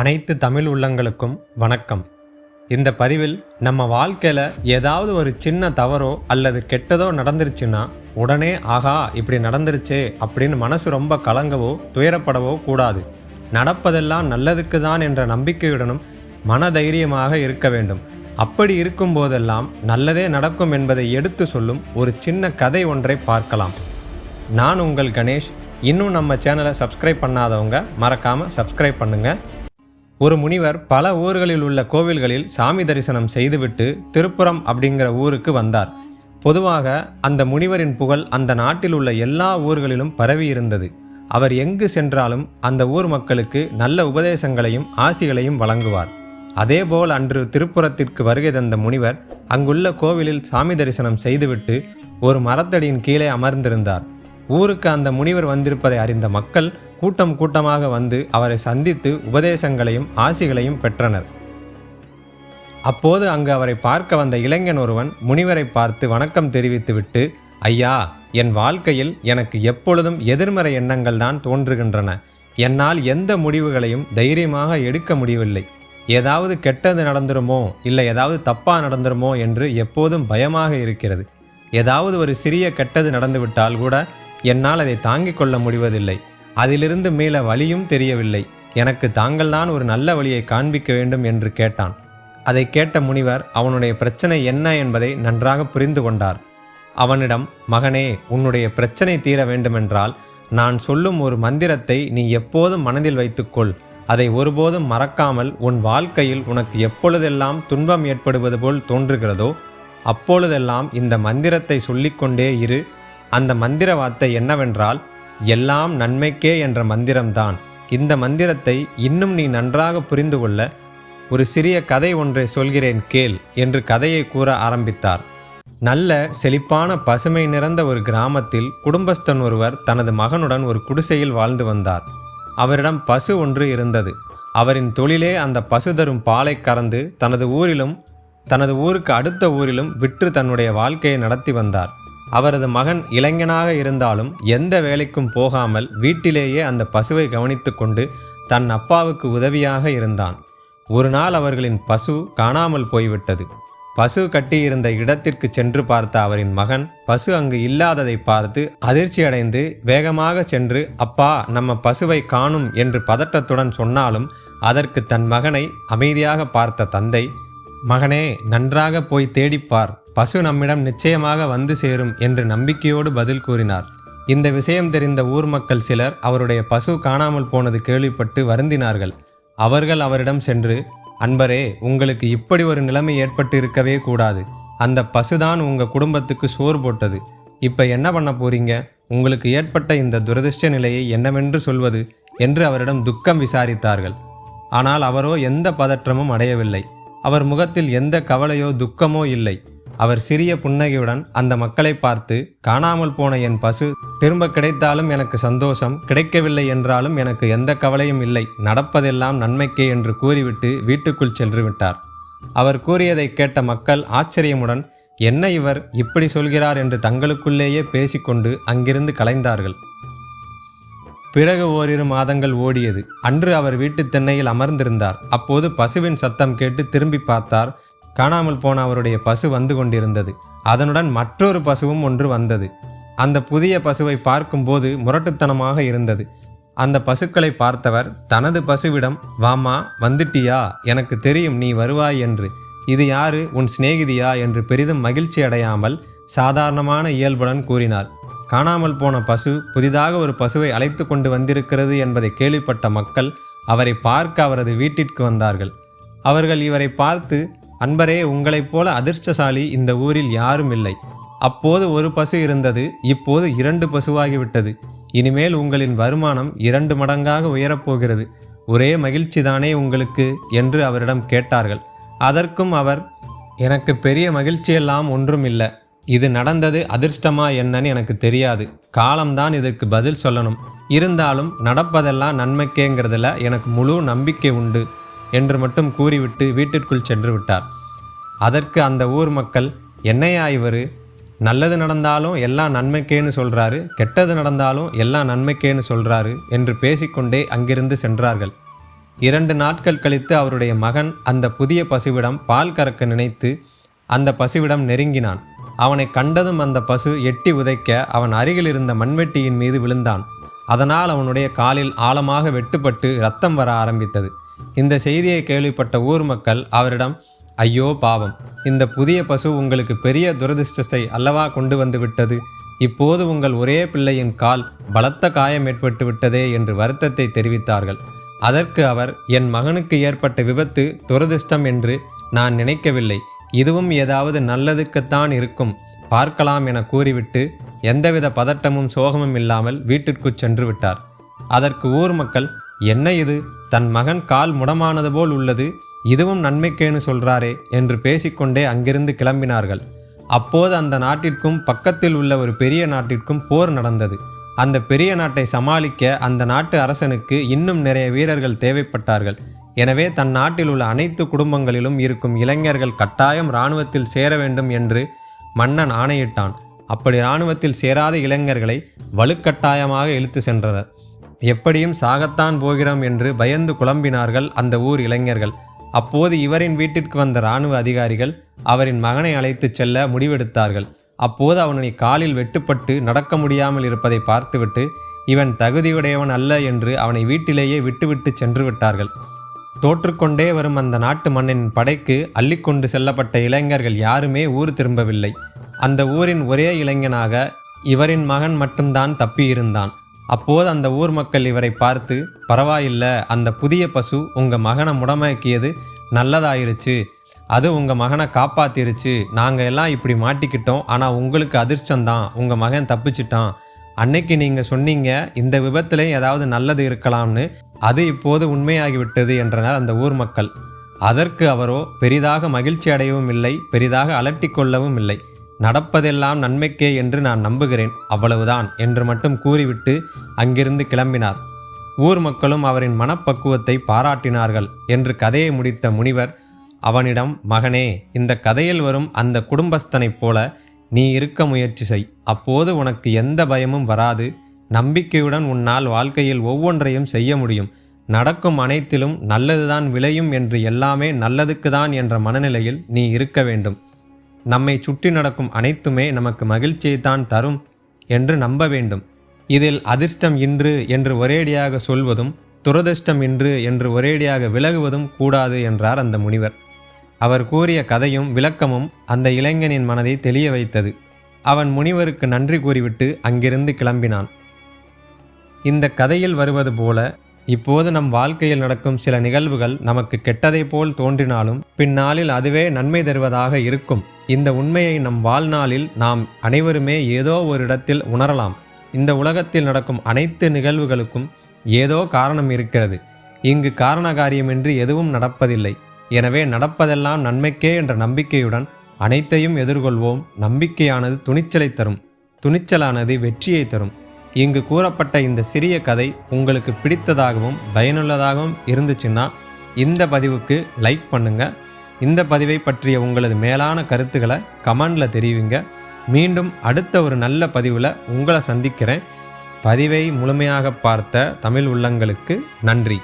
அனைத்து தமிழ் உள்ளங்களுக்கும் வணக்கம். இந்த பதிவில் நம்ம வாழ்க்கையில் ஏதாவது ஒரு சின்ன தவறோ அல்லது கெட்டதோ நடந்துருச்சுன்னா உடனே ஆகா இப்படி நடந்துருச்சே அப்படின்னு மனசு ரொம்ப கலங்கவோ துயரப்படவோ கூடாது. நடப்பதெல்லாம் நல்லதுக்கு தான் என்ற நம்பிக்கையுடனும் மனதைரியமாக இருக்க வேண்டும். அப்படி இருக்கும் போதெல்லாம் நல்லதே நடக்கும் என்பதை எடுத்து சொல்லும் ஒரு சின்ன கதை ஒன்றை பார்க்கலாம். நான் உங்கள் கணேஷ். இன்னும் நம்ம சேனலை சப்ஸ்கிரைப் பண்ணாதவங்க மறக்காமல் சப்ஸ்கிரைப் பண்ணுங்கள் ஒரு முனிவர் பல ஊர்களில் உள்ள கோவில்களில் சாமி தரிசனம் செய்துவிட்டு திருப்புரம் அப்படிங்கிற ஊருக்கு வந்தார். பொதுவாக அந்த முனிவரின் புகழ் அந்த நாட்டில் உள்ள எல்லா ஊர்களிலும் பரவி இருந்தது. அவர் எங்கு சென்றாலும் அந்த ஊர் மக்களுக்கு நல்ல உபதேசங்களையும் ஆசிகளையும் வழங்குவார். அதேபோல் அன்று திருப்புறத்திற்கு வருகை தந்த முனிவர் அங்குள்ள கோவிலில் சாமி தரிசனம் செய்துவிட்டு ஒரு மரத்தடியின் கீழே அமர்ந்திருந்தார். ஊருக்கு அந்த முனிவர் வந்திருப்பதை அறிந்த மக்கள் கூட்டம் கூட்டமாக வந்து அவரை சந்தித்து உபதேசங்களையும் ஆசிகளையும் பெற்றனர். அப்போது அங்கு அவரை பார்க்க வந்த இளைஞன் ஒருவன் முனிவரை பார்த்து வணக்கம் தெரிவித்துவிட்டு ஐயா என் வாழ்க்கையில் எனக்கு எப்பொழுதும் எதிர்மறை எண்ணங்கள் தான் தோன்றுகின்றன. என்னால் எந்த முடிவுகளையும் தைரியமாக எடுக்க முடியவில்லை. ஏதாவது கெட்டது நடந்துருமோ இல்லை ஏதாவது தப்பா நடந்துருமோ என்று எப்போதும் பயமாக இருக்கிறது. ஏதாவது ஒரு சிறிய கெட்டது நடந்துவிட்டால் கூட என்னால் அதை தாங்கிக் கொள்ள முடிவதில்லை. அதிலிருந்து மீள வழியும் தெரியவில்லை. எனக்கு தாங்கள்தான் ஒரு நல்ல வழியை காண்பிக்க வேண்டும் என்று கேட்டான். அதை கேட்ட முனிவர் அவனுடைய பிரச்சனை என்ன என்பதை நன்றாக புரிந்து கொண்டார். அவனிடம் மகனே உன்னுடைய பிரச்சனை தீர வேண்டுமென்றால் நான் சொல்லும் ஒரு மந்திரத்தை நீ எப்போதும் மனதில் வைத்துக்கொள். அதை ஒருபோதும் மறக்காமல் உன் வாழ்க்கையில் உனக்கு எப்பொழுதெல்லாம் துன்பம் ஏற்படுவது போல் தோன்றுகிறதோ அப்பொழுதெல்லாம் இந்த மந்திரத்தை சொல்லிக்கொண்டே இரு. அந்த மந்திர வார்த்தை என்னவென்றால் எல்லாம் நன்மைக்கே என்ற மந்திரம்தான். இந்த மந்திரத்தை இன்னும் நீ நன்றாக புரிந்து கொள்ள ஒரு சிறிய கதை ஒன்றை சொல்கிறேன் கேள் என்று கதையை கூற ஆரம்பித்தார். நல்ல செழிப்பான பசுமை நிறைந்த ஒரு கிராமத்தில் குடும்பஸ்தன் ஒருவர் தனது மகனுடன் ஒரு குடிசையில் வாழ்ந்து வந்தார். அவரிடம் பசு ஒன்று இருந்தது. அவரின் தொழிலே அந்த பசு தரும் பாலை கறந்து தனது ஊரிலும் தனது ஊருக்கு அடுத்த ஊரிலும் விற்று தன்னுடைய வாழ்க்கையை நடத்தி வந்தார். அவரது மகன் இளைஞனாக இருந்தாலும் எந்த வேலைக்கும் போகாமல் வீட்டிலேயே அந்த பசுவை கவனித்து கொண்டு தன் அப்பாவுக்கு உதவியாக இருந்தான். ஒரு நாள் அவர்களின் பசு காணாமல் போய்விட்டது. பசு கட்டியிருந்த இடத்திற்கு சென்று பார்த்த அவரின் மகன் பசு அங்கு இல்லாததை பார்த்து அதிர்ச்சியடைந்து வேகமாக சென்று அப்பா நம்ம பசுவை காணும் என்று பதட்டத்துடன் சொன்னாலும் அதற்கு தன் மகனை அமைதியாக பார்த்த தந்தை மகனே நன்றாக போய் தேடிப்பார் பசு நம்மிடம் நிச்சயமாக வந்து சேரும் என்று நம்பிக்கையோடு பதில் கூறினார். இந்த விஷயம் தெரிந்த ஊர் மக்கள் சிலர் அவருடைய பசு காணாமல் போனது கேள்விப்பட்டு வருந்தினார்கள். அவர்கள் அவரிடம் சென்று அன்பரே உங்களுக்கு இப்படி ஒரு நிலைமை ஏற்பட்டு இருக்கவே கூடாது. அந்த பசுதான் உங்கள் குடும்பத்துக்கு சோறு போட்டது. இப்போ என்ன பண்ண போறீங்க? உங்களுக்கு ஏற்பட்ட இந்த துரதிர்ஷ்ட நிலையை என்னவென்று சொல்வது? என்று அவரிடம் துக்கம் விசாரித்தார்கள். ஆனால் அவரோ எந்த பதற்றமும் அடையவில்லை. அவர் முகத்தில் எந்த கவலையோ துக்கமோ இல்லை. அவர் சிறிய புன்னகையுடன் அந்த மக்களை பார்த்து காணாமல் போன என் பசு திரும்ப கிடைத்தாலும் எனக்கு சந்தோஷம் கிடைக்கவில்லை என்றாலும் எனக்கு எந்த கவலையும் இல்லை நடப்பதெல்லாம் நன்மைக்கே என்று கூறிவிட்டு வீட்டுக்குள் சென்று விட்டார். அவர் கூறியதை கேட்ட மக்கள் ஆச்சரியமுடன் என்ன இவர் இப்படி சொல்கிறார்? என்று தங்களுக்குள்ளேயே பேசிக்கொண்டு அங்கிருந்து கலைந்தார்கள். பிறகு ஓரிரு மாதங்கள் ஓடியது. அன்று அவர் வீட்டு தென்னையில் அமர்ந்திருந்தார். அப்போது பசுவின் சத்தம் கேட்டு திரும்பி பார்த்தார். காணாமல் போன அவருடைய பசு வந்து கொண்டிருந்தது. அதனுடன் மற்றொரு பசுவும் ஒன்று வந்தது. அந்த புதிய பசுவை பார்க்கும்போது முரட்டுத்தனமாக இருந்தது. அந்த பசுக்களை பார்த்தவர் தனது பசுவிடம் வாமா வந்துட்டியா? எனக்கு தெரியும் நீ வருவாய் என்று. இது யாரு? உன் சிநேகிதியா? என்று பெரிதும் மகிழ்ச்சி அடையாமல் சாதாரணமான இயல்புடன் கூறினார். காணாமல் போன பசு புதிதாக ஒரு பசுவை அழைத்து கொண்டு வந்திருக்கிறது என்பதை கேள்விப்பட்ட மக்கள் அவரை பார்க்க அவரது வீட்டிற்கு வந்தார்கள். அவர்கள் இவரை பார்த்து அன்பரே உங்களைப் போல அதிர்ஷ்டசாலி இந்த ஊரில் யாரும் இல்லை. அப்போது ஒரு பசு இருந்தது இப்போது இரண்டு பசுவாகிவிட்டது. இனிமேல் உங்களின் வருமானம் இரண்டு மடங்காக உயரப்போகிறது. ஒரே மகிழ்ச்சிதானே உங்களுக்கு? என்று அவரிடம் கேட்டார்கள். அதற்கும் அவர் எனக்கு பெரிய மகிழ்ச்சியெல்லாம் ஒன்றும் இல்லை இது நடந்தது அதிர்ஷ்டமா என்னன்னு எனக்கு தெரியாது. காலம்தான் இதற்கு பதில் சொல்லணும். இருந்தாலும் நடப்பதெல்லாம் நன்மைக்கேங்கிறதுல எனக்கு முழு நம்பிக்கை உண்டு. என்று மட்டும் கூறிவிட்டு வீட்டிற்குள் சென்று விட்டார். அதற்கு அந்த ஊர் மக்கள் என்னையா இவர்? நல்லது நடந்தாலும் எல்லாம் நன்மைக்கேன்னு சொல்கிறாரு கெட்டது நடந்தாலும் எல்லாம் நன்மைக்கேன்னு சொல்கிறாரு என்று பேசிக்கொண்டே அங்கிருந்து சென்றார்கள். இரண்டு நாட்கள் கழித்து அவருடைய மகன் அந்த புதிய பசுவிடம் பால் கறக்க நினைத்து அந்த பசுவிடம் நெருங்கினான். அவனை கண்டதும் அந்த பசு எட்டி உதைக்க அவன் அருகில் இருந்த மண்வெட்டியின் மீது விழுந்தான். அதனால் அவனுடைய காலில் ஆழமாக வெட்டுப்பட்டு ரத்தம் வர ஆரம்பித்தது. இந்த செய்தியை கேள்விப்பட்ட ஊர் மக்கள் அவரிடம் ஐயோ பாவம் இந்த புதிய பசு உங்களுக்கு பெரிய துரதிர்ஷ்டத்தை அல்லவா கொண்டு வந்து விட்டது? இப்போது உங்கள் ஒரே பிள்ளையின் கால் பலத்த காயம் ஏற்பட்டு விட்டதே என்று வருத்தத்தை தெரிவித்தார்கள். அதற்கு அவர் என் மகனுக்கு ஏற்பட்ட விபத்து துரதிருஷ்டம் என்று நான் நினைக்கவில்லை. இதுவும் ஏதாவது நல்லதுக்குத்தான் இருக்கும். பார்க்கலாம் என கூறிவிட்டு எந்தவித பதட்டமும் சோகமும் இல்லாமல் வீட்டிற்கு சென்று விட்டார். அதற்கு ஊர் மக்கள் என்ன இது? தன் மகன் கால் முடமானது போல் உள்ளது இதுவும் நன்மைக்கேன்னு சொல்றாரே என்று பேசிக்கொண்டே அங்கிருந்து கிளம்பினார்கள். அப்போது அந்த நாட்டிற்கும் பக்கத்தில் உள்ள ஒரு பெரிய நாட்டிற்கும் போர் நடந்தது. அந்த பெரிய நாட்டை சமாளிக்க அந்த நாட்டு அரசனுக்கு இன்னும் நிறைய வீரர்கள் தேவைப்பட்டார்கள். எனவே தன் நாட்டில் உள்ள அனைத்து குடும்பங்களிலும் இருக்கும் இளைஞர்கள் கட்டாயம் இராணுவத்தில் சேர வேண்டும் என்று மன்னன் ஆணையிட்டான். அப்படி இராணுவத்தில் சேராத இளைஞர்களை வலுக்கட்டாயமாக இழுத்து சென்றனர். எப்படியும் சாகத்தான் போகிறோம் என்று பயந்து குழம்பினார்கள் அந்த ஊர் இளைஞர்கள். அப்போது இவரின் வீட்டிற்கு வந்த இராணுவ அதிகாரிகள் அவரின் மகனை அழைத்துச் செல்ல முடிவெடுத்தார்கள். அப்போது அவனை காலில் வெட்டுப்பட்டு நடக்க முடியாமல் இருப்பதை பார்த்துவிட்டு இவன் தகுதியுடையவன் அல்ல என்று அவனை வீட்டிலேயே விட்டுவிட்டு சென்று விட்டார்கள். தோற்றுக்கொண்டே வரும் அந்த நாட்டு மன்னனின் படைக்கு அள்ளிக்கொண்டு செல்லப்பட்ட இளைஞர்கள் யாருமே ஊர் திரும்பவில்லை. அந்த ஊரின் ஒரே இளைஞனாக இவரின் மகன் மட்டும்தான் தப்பியிருந்தான். அப்போது அந்த ஊர் மக்கள் இவரை பார்த்து பரவாயில்ல அந்த புதிய பசு உங்கள் மகனை முடமாக்கியது நல்லதாயிருச்சு. அது உங்கள் மகனை காப்பாத்திருச்சு. நாங்கள் எல்லாம் இப்படி மாட்டிக்கிட்டோம். ஆனால் உங்களுக்கு அதிர்ஷ்டந்தான் உங்கள் மகன் தப்பிச்சிட்டான். அன்னைக்கு நீங்கள் சொன்னீங்க இந்த விபத்துல ஏதாவது நல்லது இருக்கலாம்னு. அது இப்போது உண்மையாகிவிட்டது என்றனர் அந்த ஊர் மக்கள். அதற்கு அவரோ பெரிதாக மகிழ்ச்சி அடையவும் இல்லை பெரிதாக அலட்டிக் கொள்ளவும் இல்லை. நடப்பதெல்லாம் நன்மைக்கே என்று நான் நம்புகிறேன் அவ்வளவுதான் என்று மட்டும் கூறிவிட்டு அங்கிருந்து கிளம்பினார். ஊர் மக்களும் அவரின் மனப்பக்குவத்தை பாராட்டினார்கள் என்று கதையை முடித்த முனிவர் அவனிடம் மகனே இந்த கதையில் வரும் அந்த குடும்பஸ்தனைப் போல நீ இருக்க முயற்சி செய். அப்போது உனக்கு எந்த பயமும் வராது. நம்பிக்கையுடன் உன்னால் வாழ்க்கையில் ஒவ்வொன்றையும் செய்ய முடியும். நடக்கும் அனைத்திலும் நல்லதுதான் விளையும் என்று எல்லாமே நல்லதுக்கு தான் என்ற மனநிலையில் நீ இருக்க வேண்டும். நம்மை சுற்றி நடக்கும் அனைத்துமே நமக்கு மகிழ்ச்சியை தான் தரும் என்று நம்ப வேண்டும். இதில் அதிர்ஷ்டம் இன்று என்று ஒரேடியாக சொல்வதும் துரதிர்ஷ்டம் இன்று என்று ஒரேடியாக விலகுவதும் கூடாது என்றார் அந்த முனிவர். அவர் கூறிய கதையும் விளக்கமும் அந்த இளைஞனின் மனதை தெளிய வைத்தது. அவன் முனிவருக்கு நன்றி கூறிவிட்டு அங்கிருந்து கிளம்பினான். இந்த கதையில் வருவது போல இப்போது நம் வாழ்க்கையில் நடக்கும் சில நிகழ்வுகள் நமக்கு கெட்டதை போல் தோன்றினாலும் பின்னாளில் அதுவே நன்மை தருவதாக இருக்கும். இந்த உண்மையை நம் வாழ்நாளில் நாம் அனைவருமே ஏதோ ஒரு இடத்தில் உணரலாம். இந்த உலகத்தில் நடக்கும் அனைத்து நிகழ்வுகளுக்கும் ஏதோ காரணம் இருக்கிறது. இங்கு காரண காரியமின்றி எதுவும் நடப்பதில்லை. எனவே நடப்பதெல்லாம் நன்மைக்கே என்ற நம்பிக்கையுடன் அனைத்தையும் எதிர்கொள்வோம். நம்பிக்கையானது துணிச்சலை தரும். துணிச்சலானது வெற்றியை தரும். இங்கு கூறப்பட்ட இந்த சிறிய கதை உங்களுக்கு பிடித்ததாகவும் பயனுள்ளதாகவும் இருந்துச்சுன்னா இந்த பதிவுக்கு லைக் பண்ணுங்க. இந்த பதிவை பற்றிய உங்களது மேலான கருத்துக்களை கமெண்டில் தெரிவிங்க. மீண்டும் அடுத்த ஒரு நல்ல பதிவில் உங்களை சந்திக்கிறேன். பதிவை முழுமையாக பார்த்த தமிழ் உள்ளங்களுக்கு நன்றி.